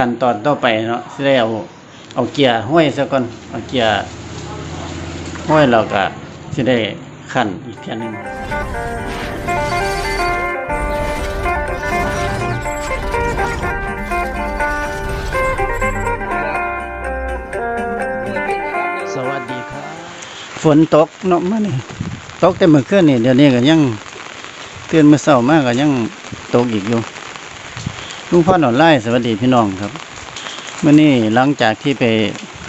ขั้นตอนต่อไปเนาะสิได้เอาเอาเกียร์ห้อยซะก่อนเอาเกียร์ห้อยเราก็สิได้ขั้นอีกเทียนึงสวัสดีครับ ฝนตกเนาะมื้อนี้ตกแต่เมื่อคืนนี่เดี๋ยวนี้ก็ยังตื่นมาเช้ามากก็ยังตกอีกอยู่ ลุงพ่อหนอนไล่สวัสดีพี่น้องครับเมื่อนี้หลังจากที่ไป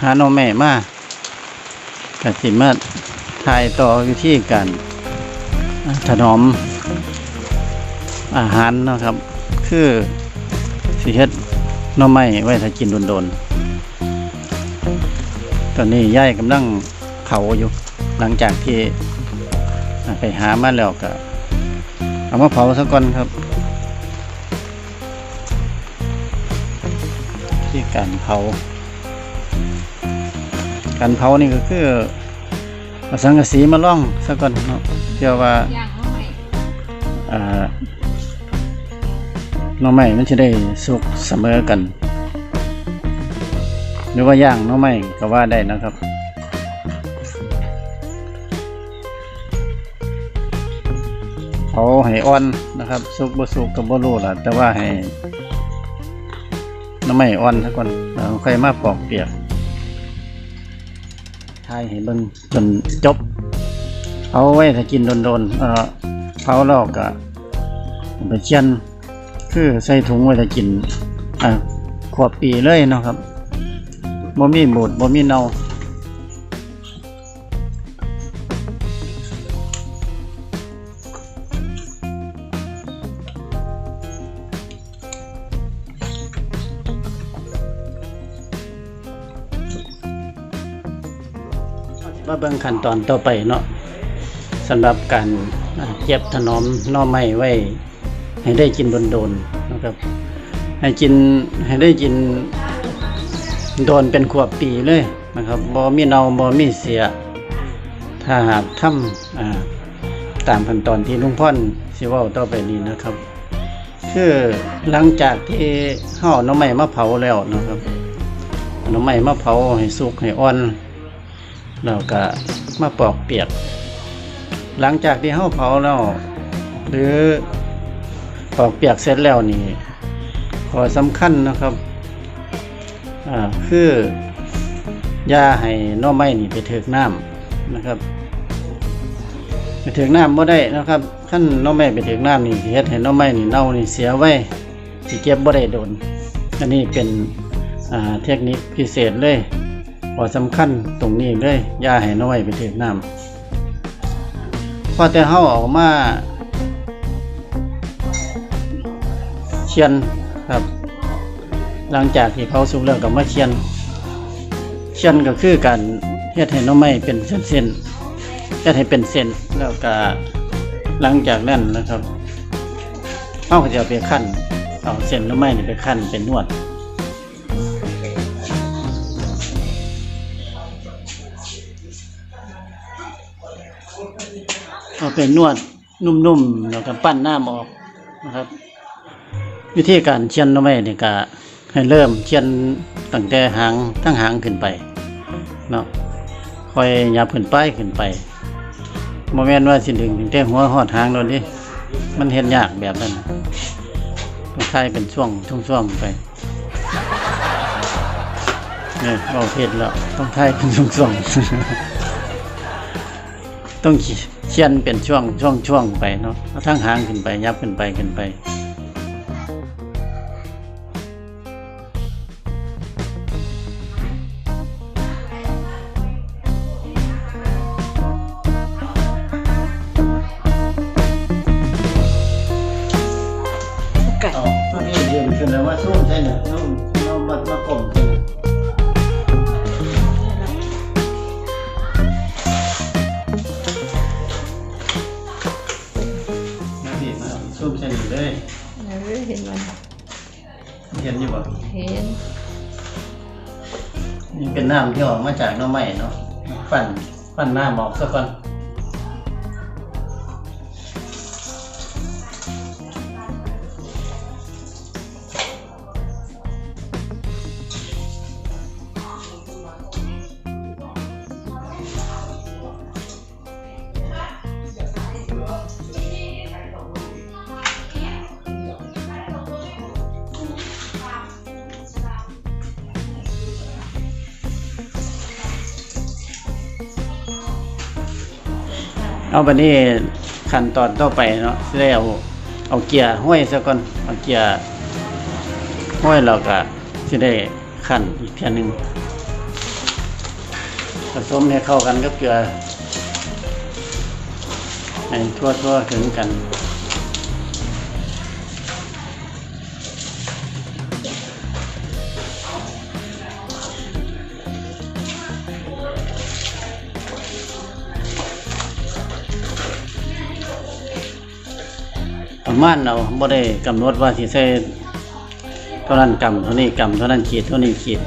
หาน้องแม่มาก็สิมาถ่ายต่อวิธีการถนอมอาหารนะครับ คือสิเฮ็ดหน้อไม้ไว้ถ้ากินโดนๆตอนนี้ย่ายกำลังเผาอยู่ หลังจากที่ไปหามาแล้วก็เอามาเผาซะก่อนครับ การเผา การเผานี่ก็คือเอาสังกะสีมาล่องซะก่อนเนาะเพื่อว่าย่างเอาใหม่อ่าหน่อไม้มันจะได้สุกเสมอกัน หรือว่าย่างหน่อไม้ก็ว่าได้นะครับเผาให้อ่อนนะครับ สุกบ่สุกก็บ่รู้ล่ะแต่ว่าให้ น้ำไม่อ่อนซะก่อนแล้วค่อยมาปอกเปียกทายให้เบิ่งจนจบเอาไว้ถ้ากินโดนๆเอ่อเผาลอกกะไปเชียนคือใส่ถุงไว้ถ้ากินอะขวบปีเลยเนาะครับบ่มีบูดบ่มีเน่า มาเบิ่งขั้นตอนต่อไปเนาะสำหรับการเก็บถนอมน่อไม้ไว้ ให้ได้กินโดนๆนะครับ ให้กินให้ได้กินโดนเป็นขวบปีเลยนะครับบ่มีเนาบ่มีเสีย ถ้าหากทำตามขั้นตอนที่ลุงพ่อนสิเว้าต่อไปนี้นะครับ คือหลังจากที่เฮาเอน้ำไม้มาเผาแล้วนะครับเอาหน้ำไม้มาเผาให้สุกให้อ่อน แล้วก็มาปอกเปียก หลังจากที่เฮาเผาแล้วหรือปอกเปียกเสร็จแล้วนี่ขอสำคัญนะครับอ่าคือย่าให้น่อไม้นี่ไปถึกน้ำนะครับไปเถึงน้ำบ่ได้นะครับขั้นน้อไม้ไปเถึงน้ำนี่เฮ็ดให้น้อไม้นี่เน่านี่เสียไว้สิเก็บบ่ได้โดนอันนี้เป็นเทคนิคพิเศษเลย อสำคัญตรงนี้เลยย่าให้น้อไม้ไปถึงน้ำพอแต่เฮาออกมาเชียนครับ หลังจากที่เผาสุกแล้วก็มาเชียน เชียนก็คือการเฮ็ดให้น้อไม้เป็นเส้นๆจะให้เป็นเส้นแล้วก็หลังจากนั้นนะครับเอาก็จะเอาไปขั้นเอาเส้นหรือไม่นี่ไปขั้นเป็นนวด เอาไปนวดนุ่มๆแล้วก็ปั้นหน้ามออกนะครับ วิธีการเชียนหรือไม่นี่ก็ให้เริ่มเชียนตั้งแต่หางทั้งหางขึ้นไปเนาะค่อยหยับขึ้นไปขึ้นไปโมเมนว่าสิดึงถึงแต่หัวหอดหางโดนดิมันเห็นยากแบบนั้นต้องใช้เป็นช่วงช่วงๆไปเนี่ยเราเพศแล้วต้องใช้เป็นช่วงๆ ต้องเชียนเป็นช่วงช่วงช่วงไปเนาะเอาทั้งหางขึ้นไปยับขึ้นไปขึ้นไปไก่เอาตัวนี้เรียนขึ้นแล้วว่าสู้ใช่เนี่ย บีบมาสู้ใช่เนี่ยเลย เออเห็นมันเห็นอยู่บ่เห็นนี่เป็นน้ำที่ออกมาจากหน้ำไม้เนาะปั่นปั่นน้ำออกซะก่อน เอาบัดนี้ขั้นตอนต่อไปเนาะสิได้เอาเอาเกียร์ห้อยซะก่อนเอาเกียร์ห้อยแล้วก็สิได้ขั้นอีกเทียหนึงผสมให้เข้ากันกับเกลือให้ทั่วๆถึงกัน ประมาณเราบ่ได้กำหนดว่าสิใส่เท่านั้นกำเท่านี้กำเท่านั้นขีดเท่านี้ขีด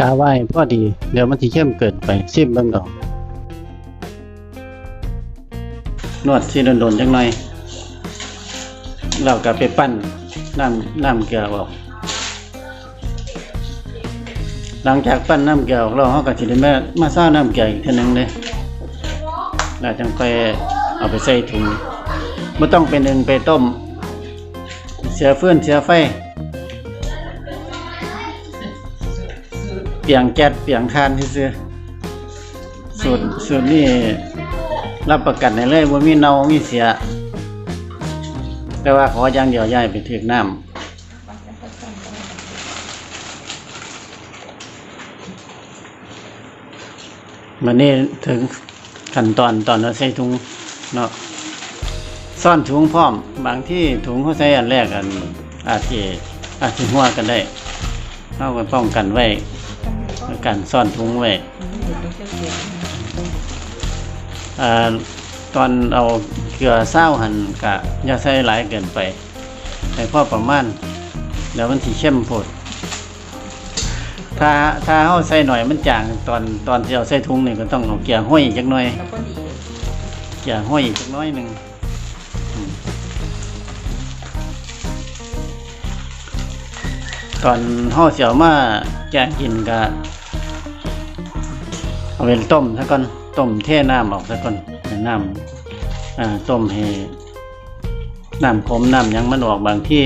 กาไว้พอดี เดี๋ยวมันสิเข้มเกินไปซิมเบิ่งดอกนวดสิโดนๆจังหน่อยเราก็ไปปั้นน้ำน้ำเกลือออกหลังจากปั้นน้ำเกลือออกเราเฮาก็สิได้มามาซ่าน้ำเกลืออีกเทีนึงเลยแล้วจังค่อยเอาไปใส่ถุง ไม่ต้องเป็นหนึ่งไปต้ม เสียเฟื่อนเสียไฟ เปลียงแก๊สเปลียงทานที่ซื้อสูตรสูตรนี่รับประกันได้เลยว่ามีเนามีเสีย แต่ว่าขออย่างเดียวย้ายไปถึกน้ำมันนี่ถึงขั้นตอนตอนเราใส่ถุงเนาะ ซ่อนถุงพร้อม บางที่ถุงเขาใช้อันแรกอัน อาจจะอาจจะหัวกันได้เข้าไปป้องกันไว้การซ่อนถุงไว้ตอนเอาเกลือเศร้าหันกะอย่าใส่หลายเกินไปใส่พอประมาณแล้วมันสีเข้มโพดถ้าถ้าเขาใส่หน่อยมันจางตอนตอนที่เราใส่ถุงนี่ก็ต้องเอาเกลือห้อยอีกจักหน่อยแล้วก็ดีเกลือห้อยอีกจักน้อยหนึ่ง ตอนห่อเสียวมาแกงกินก็เอาไปต้มซะก่อนต้มเทน้ำออกซะก่อนน้ำต้มให้น้ำขมน้ำยังมันออกบางที่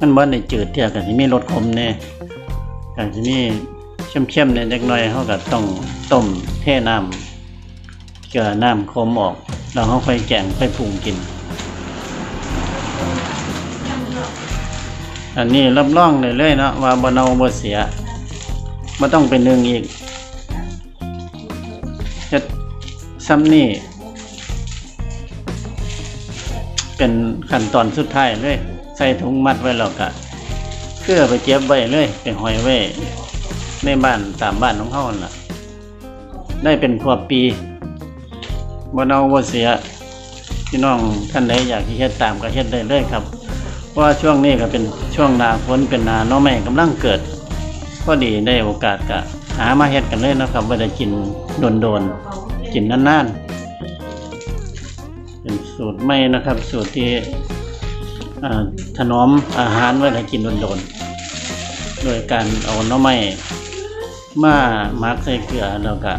มันบ่ได้จืดเที่ยก็สิมีรสขมแน่ก็สิมีเข้มๆเนี่ยจักน่อยเฮาก็ต้องต้มเทน้ำเกลือน้ำขมออก แล้วเฮาค่อยแกงค่อยปรุงกิน อันนี้รับรองเลยเลยเนาะว่าบ่เนาบ่เสียบ่ต้องเป็นหนึ่งอีกเฮ็ดซ้ำนี่เป็นขั้นตอนสุดท้ายเลย ใส่ถุงมัดไว้แล้วก็เพื่อไปเก็บไว้เลยไปหอยไว้ในบ้านตามบ้านของเฮานั่นล่ะ ได้เป็นขวบปีบ่เนาบ่เสียพี่น้องท่านใดอยากที่เฮ็ดตามก็เฮ็ดได้เลยครับ ว่าช่วงนี้ก็เป็นช่วงนาฝนเป็นนาน้อใหม่กำลังเกิดพอดีได้โอกาสก็หามาเฮ็ดกันเลยนะครับว่าได้กินโดนๆกินนานๆเป็นสูตรใหม่นะครับ สูตรที่ถนอมอาหารไว้ให้กินโดนๆโดยการเอาน้อใหม่มามักใส่เกลือแล้วก็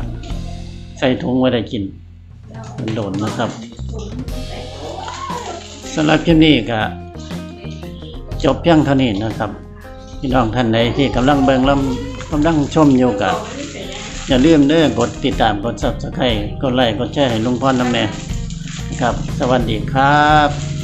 ใส่ถุงไว้ได้กินโดนๆนะครับสำหรับคลิปนี้ก็ จบเพียงเท่านี้นะครับพี่น้องท่านใดที่กำลังเบิ่งลำกำลังชมอยู่กับอย่าลืมเด้อกดติดตามกด subscribe กดไลค์กดแชร์ให้ลุงพรน้ำแน่ครับ สวัสดีครับ